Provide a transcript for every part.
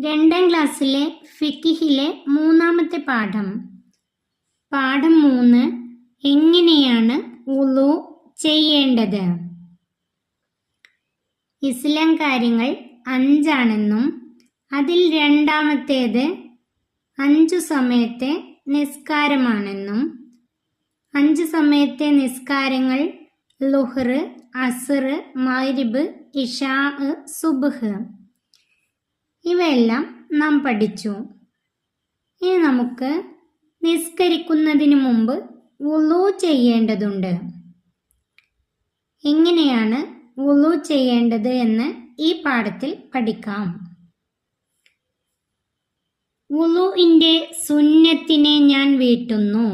രണ്ടാം ക്ലാസ്സിലെ ഫിക്കിഹിലെ മൂന്നാമത്തെ പാഠം. പാഠം മൂന്ന്. എങ്ങനെയാണ് ഉളു ചെയ്യേണ്ടത്? ഇസ്ലാം കാര്യങ്ങൾ അഞ്ചാണെന്നും അതിൽ രണ്ടാമത്തേത് അഞ്ചു സമയത്തെ നിസ്കാരമാണെന്നും അഞ്ച് സമയത്തെ നിസ്കാരങ്ങൾ ലുഹർ അസർ മൈരിബ് ഇഷാ സുബ്ഹ്. ഇവയെല്ലാം നാം പഠിച്ചു. ഇനി നമുക്ക് നിസ്കരിക്കുന്നതിന് മുമ്പ് വുളു ചെയ്യേണ്ടതുണ്ട്. എങ്ങനെയാണ് വുളു ചെയ്യേണ്ടത് എന്ന് ഈ പാഠത്തിൽ പഠിക്കാം. വുളുവിന്റെ സുന്നത്തിനെ ഞാൻ വീട്ടുന്നു.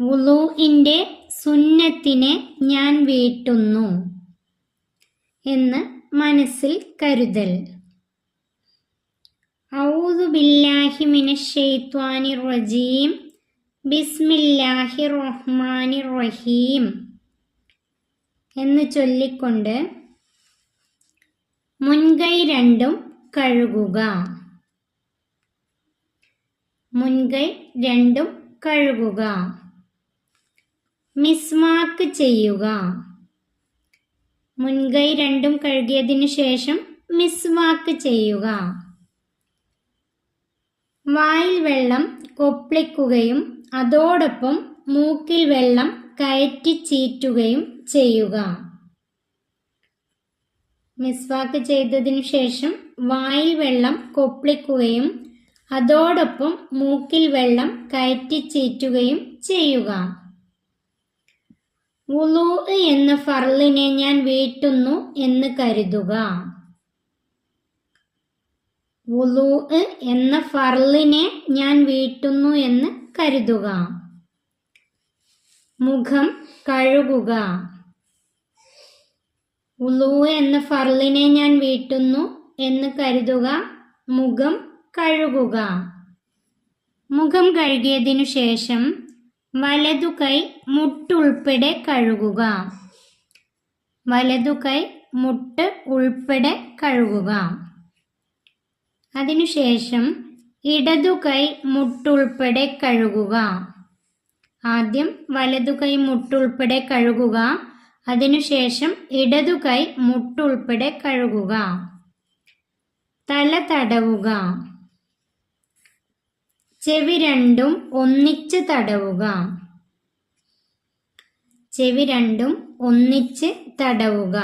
വുളുവിന്റെ സുന്നത്തിനെ ഞാൻ വീട്ടുന്നു എന്ന് മനസ്സിൽ കരുതൽ. ഔദു ബില്ലാഹി മിനശ്ശൈത്വാനിർ റജീം. ബിസ്മില്ലാഹിർ റഹ്മാനിർ റഹീം. എന്ന് ചൊല്ലിക്കൊണ്ട് മുൻകൈ രണ്ടും കഴുകുക. മുൻകൈ രണ്ടും കഴുകുക. മിസ്മാക്ക് ചെയ്യുക. മുൻകൈ രണ്ടും കഴുകിയതിനു ശേഷം മിസ്വാക്ക് ചെയ്യുക. വായിൽ വെള്ളം കൊപ്പിളിക്കുകയും അതോടൊപ്പം മൂക്കിൽ വെള്ളം കയറ്റി ചീറ്റുകയും ചെയ്യുക. മിസ്വാക്ക് ചെയ്തതിനു ശേഷം വായിൽ വെള്ളം കൊപ്പിളിക്കുകയും അതോടൊപ്പം മൂക്കിൽ വെള്ളം കയറ്റി ചീറ്റുകയും ചെയ്യുക. വുളു എന്ന ഫർളിനെ ഞാൻ വീട്ടുന്നു എന്ന് കരുതുക. വുളു എന്ന ഫർളിനെ ഞാൻ വീട്ടുന്നു എന്ന് കരുതുക. മുഖം കഴുകുക. ഉളു എന്ന ഫർളിനെ ഞാൻ വീട്ടുന്നു എന്ന് കരുതുക. മുഖം കഴുകുക. മുഖം കഴുകിയതിനു ശേഷം വലതു കൈ മുട്ടുൾപ്പെടെ കഴുകുക. വലതു കൈ മുട്ട് ഉൾപ്പെടെ കഴുകുക. അതിനുശേഷം ഇടതു കൈ മുട്ടുൾപ്പെടെ കഴുകുക. ആദ്യം വലതു കൈ മുട്ടുൾപ്പെടെ കഴുകുക. അതിനുശേഷം ഇടതു കൈ മുട്ടുൾപ്പെടെ കഴുകുക. തല തടവുക. ചെവി രണ്ടും ഒന്നിച്ച് തടവുക. ചെവി രണ്ടും ഒന്നിച്ച് തടവുക.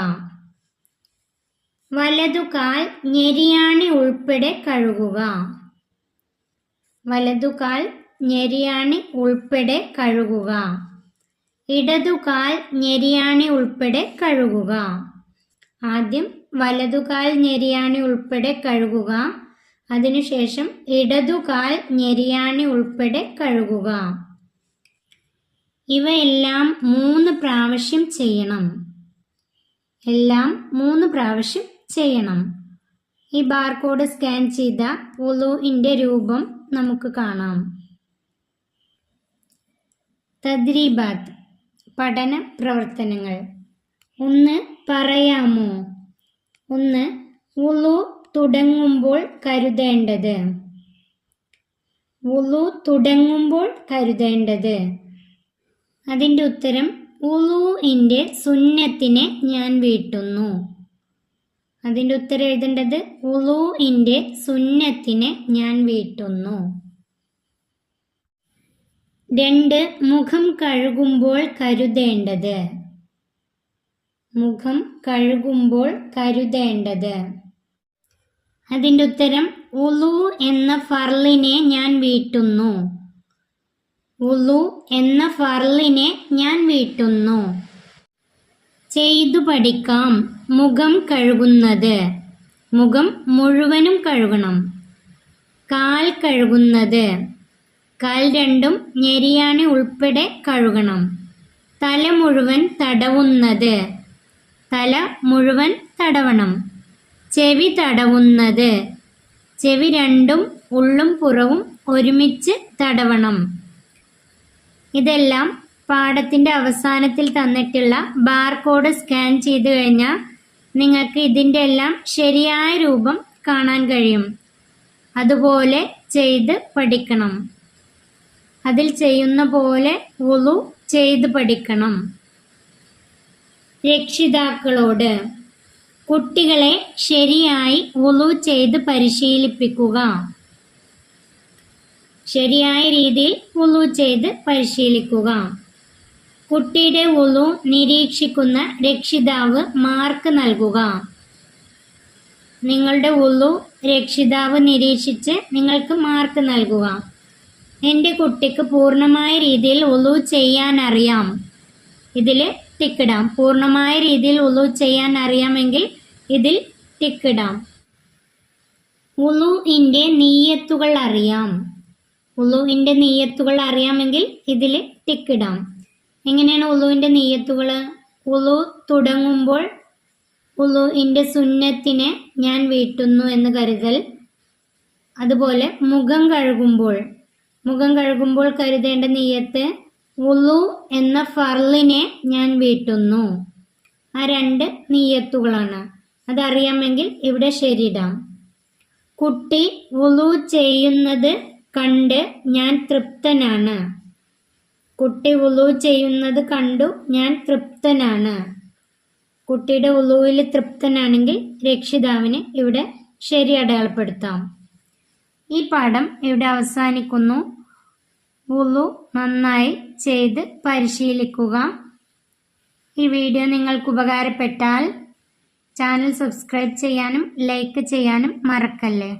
വലതുകാൽ ഞെരിയാണി ഉൾപ്പെടെ കഴുകുക. വലതുകാൽ ഞെരിയാണി ഉൾപ്പെടെ കഴുകുക. ഇടതുകാൽ ഞെരിയാണി ഉൾപ്പെടെ കഴുകുക. ആദ്യം വലതുകാൽ ഞെരിയാണി ഉൾപ്പെടെ കഴുകുക. അതിനുശേഷം ഇടതുകാൽ ഞെരിയാണി ഉൾപ്പെടെ കഴുകുക. ഇവയെല്ലാം മൂന്ന് പ്രാവശ്യം ചെയ്യണം. എല്ലാം മൂന്ന് പ്രാവശ്യം ചെയ്യണം. ഈ ബാർകോഡ് സ്കാൻ ചെയ്ത ഉളുവിന്റെ രൂപം നമുക്ക് കാണാം. തദ്രീബാത്ത് പഠന പ്രവർത്തനങ്ങൾ. ഒന്ന് പറയാമോ? ഒന്ന് ഉളു തുടങ്ങുമ്പോൾ കരുതേണ്ടത്. ഉളു തുടങ്ങുമ്പോൾ കരുതേണ്ടത്. അതിന്റെ ഉത്തരം ഉളുവിന്റെ സുന്നത്തിനെ ഞാൻ വീട്ടുന്നു. അതിന്റെ ഉത്തരം എഴുതേണ്ടത് ഉളുവിന്റെ സുന്നത്തിനെ ഞാൻ വീട്ടുന്നു. രണ്ട് മുഖം കഴുകുമ്പോൾ കരുതേണ്ടത്. മുഖം കഴുകുമ്പോൾ കരുതേണ്ടത്. അതിന്റെ ഉത്തരം ഉളു എന്ന ഫർലിനെ ഞാൻ വീട്ടുന്നു. ഉളു എന്ന ഫർലിനെ ഞാൻ വീട്ടുന്നു. ചെയ്തു പഠിക്കാം. മുഖം കഴുകുന്നത്. മുഖം മുഴുവനും കഴുകണം. കാൽ കഴുകുന്നത്. കാൽ രണ്ടും ഞെരിയാണി ഉൾപ്പെടെ കഴുകണം. തല മുഴുവൻ തടവുന്നത്. തല മുഴുവൻ തടവണം. ചെവി തടവുന്നത്. ചെവി രണ്ടും ഉള്ളും പുറവും ഒരുമിച്ച് തടവണം. ഇതെല്ലാം പാഠത്തിന്റെ അവസാനത്തിൽ തന്നിട്ടുള്ള ബാർകോഡ് സ്കാൻ ചെയ്ത് കഴിഞ്ഞാൽ നിങ്ങൾക്ക് ഇതിന്റെ എല്ലാം ശരിയായ രൂപം കാണാൻ കഴിയും. അതുപോലെ ചെയ്ത് പഠിക്കണം. അതിൽ ചെയ്യുന്ന പോലെ ഉളു ചെയ്ത് പഠിക്കണം. രക്ഷിതാക്കളോട് കുട്ടികളെ ശരിയായി ഉളു ചെയ്ത് പരിശീലിപ്പിക്കുക. ശരിയായ രീതിയിൽ ഉളു ചെയ്ത് പരിശീലിക്കുക. കുട്ടിയുടെ ഉളു നിരീക്ഷിക്കുന്ന രക്ഷിതാവ് മാർക്ക് നൽകുക. നിങ്ങളുടെ ഉള്ളു രക്ഷിതാവ് നിരീക്ഷിച്ച് നിങ്ങൾക്ക് മാർക്ക് നൽകുക. എന്റെ കുട്ടിക്ക് പൂർണമായ രീതിയിൽ ഉളു ചെയ്യാൻ അറിയാം ഇതിൽ ടിക്കിടാം പൂർണമായ രീതിയിൽ ഉളു ചെയ്യാൻ അറിയാമെങ്കിൽ ഇതിൽ ടിക്കിടാം. ഉളുവിന്റെ നീയത്തുകൾ അറിയാം. ഉളുവിന്റെ നീയത്തുകൾ അറിയാമെങ്കിൽ ഇതിൽ ടിക്കിടാം. എങ്ങനെയാണ് ഉളുവിന്റെ നീയത്തുകൾ? ഉളു തുടങ്ങുമ്പോൾ ഉളുവിന്റെ സുന്നത്തിനെ ഞാൻ വീട്ടുന്നു എന്ന് കരുതൽ. അതുപോലെ മുഖം കഴുകുമ്പോൾ മുഖം കഴുകുമ്പോൾ കരുതേണ്ട നീയത്ത് ഉളു എന്ന ഫർലിനെ ഞാൻ വീട്ടുന്നു. ആ രണ്ട് നീയത്തുകളാണ്. അതറിയാമെങ്കിൽ ഇവിടെ ശരിയിടാം. കുട്ടി വുളു ചെയ്യുന്നത് കണ്ട് ഞാൻ തൃപ്തനാണ്. കുട്ടി ഉളു ചെയ്യുന്നത് കണ്ടു ഞാൻ തൃപ്തനാണ്. കുട്ടിയുടെ ഉളുവിൽ തൃപ്തനാണെങ്കിൽ രക്ഷിതാവിന് ഇവിടെ ശരി അടയാളപ്പെടുത്താം. ഈ പാഠം ഇവിടെ അവസാനിക്കുന്നു. ഉളു നന്നായി ചെയ്ത് പരിശീലിക്കുക. ഈ വീഡിയോ നിങ്ങൾക്ക് ഉപകാരപ്പെട്ടാൽ ചാനൽ സബ്സ്ക്രൈബ് ചെയ്യാനും ലൈക്ക് ചെയ്യാനും മറക്കല്ലേ?